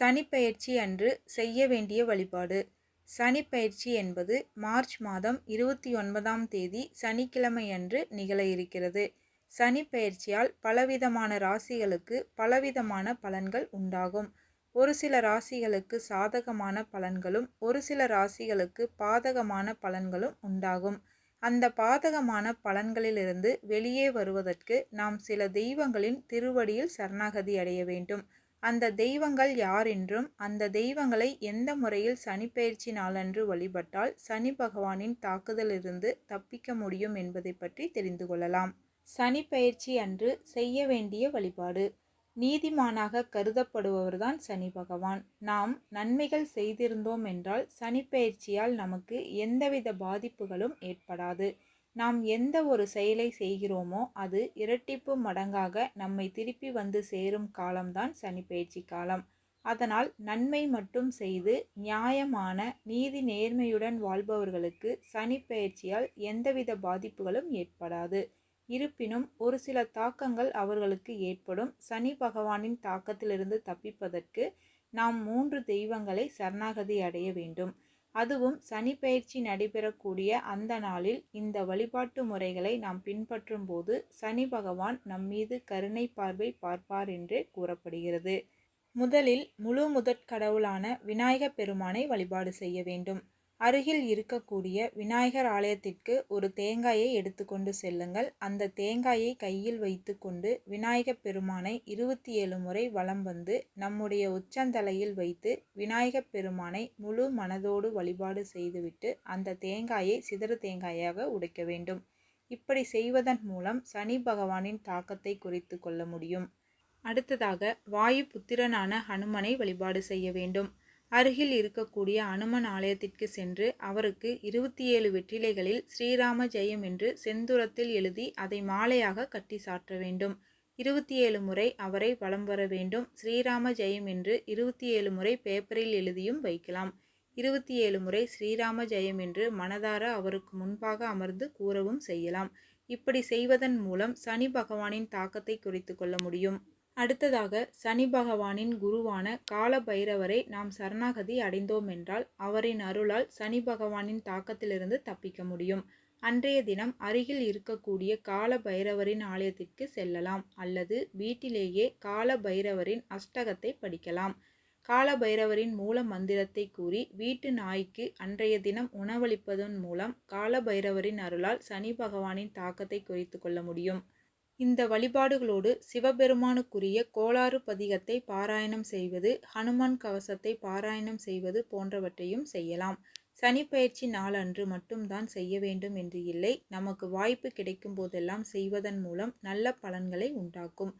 சனிப்பெயர்ச்சி அன்று செய்ய வேண்டிய வழிபாடு. சனிப்பெயர்ச்சி என்பது மார்ச் மாதம் இருபத்தி ஒன்பதாம் தேதி சனிக்கிழமை அன்று நிகழ இருக்கிறது. சனிப்பெயர்ச்சியால் பலவிதமான ராசிகளுக்கு பலவிதமான பலன்கள் உண்டாகும். ஒரு சில ராசிகளுக்கு சாதகமான பலன்களும் ஒரு சில ராசிகளுக்கு பாதகமான பலன்களும் உண்டாகும். அந்த பாதகமான பலன்களிலிருந்து வெளியே வருவதற்கு நாம் சில தெய்வங்களின் திருவடியில் சரணாகதி அடைய வேண்டும். அந்த தெய்வங்கள் யார் என்றும் அந்த தெய்வங்களை எந்த முறையில் சனிப்பெயர்ச்சி நாளன்று வழிபட்டால் சனி பகவானின் தாக்குதலிருந்து தப்பிக்க முடியும் என்பதை பற்றி தெரிந்து கொள்ளலாம். சனிப்பெயர்ச்சி அன்று செய்ய வேண்டிய வழிபாடு. நீதிமானாக கருதப்படுபவர்தான் சனி பகவான். நாம் நன்மைகள் செய்திருந்தோம் என்றால் சனிப்பெயர்ச்சியால் நமக்கு எந்தவித பாதிப்புகளும் ஏற்படாது. நாம் எந்த ஒரு செயலை செய்கிறோமோ அது இரட்டிப்பு மடங்காக நம்மை திருப்பி வந்து சேரும் காலம்தான் சனிப்பெயர்ச்சி காலம். அதனால் நன்மை மட்டும் செய்து நியாயமான நீதி நேர்மையுடன் வாழ்பவர்களுக்கு சனிப்பெயர்ச்சியால் எந்தவித பாதிப்புகளும் ஏற்படாது. இருப்பினும் ஒரு சில தாக்கங்கள் அவர்களுக்கு ஏற்படும். சனி பகவானின் தாக்கத்திலிருந்து தப்பிப்பதற்கு நாம் மூன்று தெய்வங்களை சரணாகதி அடைய வேண்டும். அதுவும் சனி பயிற்சி நடைபெறக்கூடிய அந்த நாளில் இந்த வழிபாட்டு முறைகளை நாம் பின்பற்றும் போது சனி பகவான் நம்மீது கருணை பார்வை பார்ப்பார் என்று கூறப்படுகிறது. முதலில் முழு முதற் கடவுளான விநாயகப் பெருமானை வழிபாடு செய்ய வேண்டும். அருகில் இருக்கக்கூடிய விநாயகர் ஆலயத்திற்கு ஒரு தேங்காயை எடுத்துக்கொண்டு செல்லுங்கள். அந்த தேங்காயை கையில் வைத்துக்கொண்டு விநாயகப் பெருமானை இருபத்தி ஏழு முறை வலம் வந்து நம்முடைய உச்சந்தலையில் வைத்து விநாயகப் பெருமானை முழு மனதோடு வழிபாடு செய்துவிட்டு அந்த தேங்காயை சிதறு தேங்காயாக உடைக்க வேண்டும். இப்படி செய்வதன் மூலம் சனி பகவானின் தாக்கத்தை குறைத்து கொள்ள முடியும். அடுத்ததாக வாயு புத்திரனான ஹனுமனை வழிபாடு செய்ய வேண்டும். அருகில் இருக்கக்கூடிய அனுமன் ஆலயத்திற்கு சென்று அவருக்கு இருபத்தி ஏழு வெற்றிலைகளில் ஸ்ரீராம ஜெயம் என்று செந்துரத்தில் எழுதி அதை மாலையாக கட்டி சாற்ற வேண்டும். இருபத்தி ஏழு முறை அவரை வலம் வர வேண்டும். ஸ்ரீராம ஜெயம் என்று இருபத்தி ஏழு முறை பேப்பரில் எழுதியும் வைக்கலாம். இருபத்தி ஏழு முறை ஸ்ரீராம ஜெயம் என்று மனதார அவருக்கு முன்பாக அமர்ந்து கூறவும் செய்யலாம். இப்படி செய்வதன் மூலம் சனி பகவானின் தாக்கத்தை குறைத்து கொள்ள முடியும். அடுத்ததாக சனி பகவானின் குருவான கால பைரவரை நாம் சரணாகதி அடைந்தோம் என்றால் அவரின் அருளால் சனி பகவானின் தாக்கத்திலிருந்து தப்பிக்க முடியும். அன்றைய தினம் அருகில் இருக்கக்கூடிய கால பைரவரின் ஆலயத்திற்கு செல்லலாம் அல்லது வீட்டிலேயே கால பைரவரின் அஷ்டகத்தை படிக்கலாம். கால பைரவரின் மூல மந்திரத்தை கூறி வீட்டு நாய்க்கு அன்றைய தினம் உணவளிப்பதன் மூலம் கால பைரவரின் அருளால் சனி பகவானின் தாக்கத்தை குறைத்து கொள்ள முடியும். இந்த வழிபாடுகளோடு சிவபெருமானுக்குரிய கோளாறு பதிகத்தை பாராயணம் செய்வது ஹனுமான் கவசத்தை பாராயணம் செய்வது போன்றவற்றையும் செய்யலாம். சனிப்பயிற்சி நாளன்று மட்டும்தான் செய்ய வேண்டும் என்று இல்லை நமக்கு வாய்ப்பு கிடைக்கும் போதெல்லாம் செய்வதன் மூலம் நல்ல பலன்களை உண்டாக்கும்.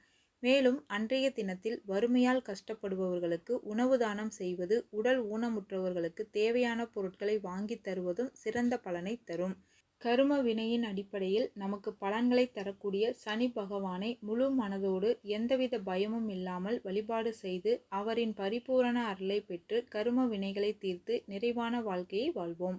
மேலும் அன்றைய தினத்தில் வறுமையால் கஷ்டப்படுபவர்களுக்கு உணவு தானம் செய்வது உடல் ஊனமுற்றவர்களுக்கு தேவையான பொருட்களை வாங்கி தருவதும் சிறந்த பலனை தரும். கரும வினையின் அடிப்படையில் நமக்கு பலன்களை தரக்கூடிய சனி பகவானை முழு மனதோடு எந்தவித பயமும் இல்லாமல் வழிபாடு செய்து அவரின் பரிபூரண அருளை பெற்று கரும வினைகளை தீர்த்து நிறைவான வாழ்க்கையை வாழ்வோம்.